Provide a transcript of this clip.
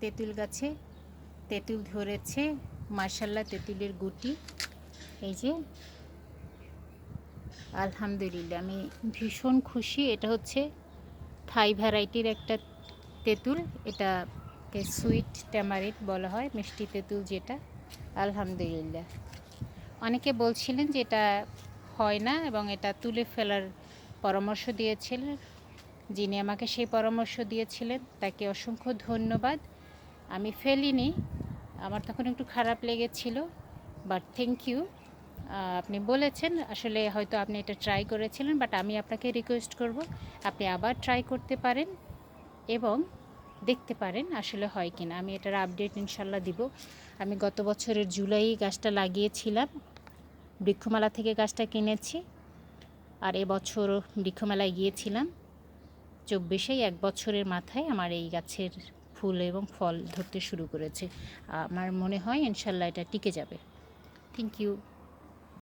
তেঁতুল গাছে, তেঁতুল ধরেছে মার্শাল্লাহ তেঁতুলের গুটি। এই যে, আলহামদুলিল্লাহ, আমি ভীষণ খুশি। এটা হচ্ছে থাই ভ্যারাইটির একটা তেঁতুল। এটাকে সুইট ট্যামারিট বলা হয়, মিষ্টি তেঁতুল যেটা। আলহামদুলিল্লাহ। অনেকে বলছিলেন যে এটা হয় না এবং এটা তুলে ফেলার পরামর্শ দিয়েছিলেন। যিনি আমাকে সেই পরামর্শ দিয়েছিলেন, তাকে অসংখ্য ধন্যবাদ। আমি ফেলিনি। আমার তখন একটু খারাপ লেগেছিল বাট থ্যাংক ইউ আপনি বলেছেন, আসলে হয়তো আপনি এটা ট্রাই করেছিলেন বাট আমি আপনাকে রিকোয়েস্ট করব, আপনি আবার ট্রাই করতে পারেন এবং দেখতে পারেন আসলে হয় কিনা। আমি এটার আপডেট ইনশাল্লাহ দিব। আমি গত বছরের জুলাই গাছটা লাগিয়েছিলাম। বৃক্ষমেলা থেকে গাছটা কিনেছি। আর এবছর বৃক্ষমেলায় গিয়েছিলাম। চব্বিশেই এক বছরের মাথায় আমার এই গাছের ফুল এবং ফল ধরতে শুরু করেছে। আমার মনে হয় ইনশাল্লাহ এটা টিকে যাবে। Thank you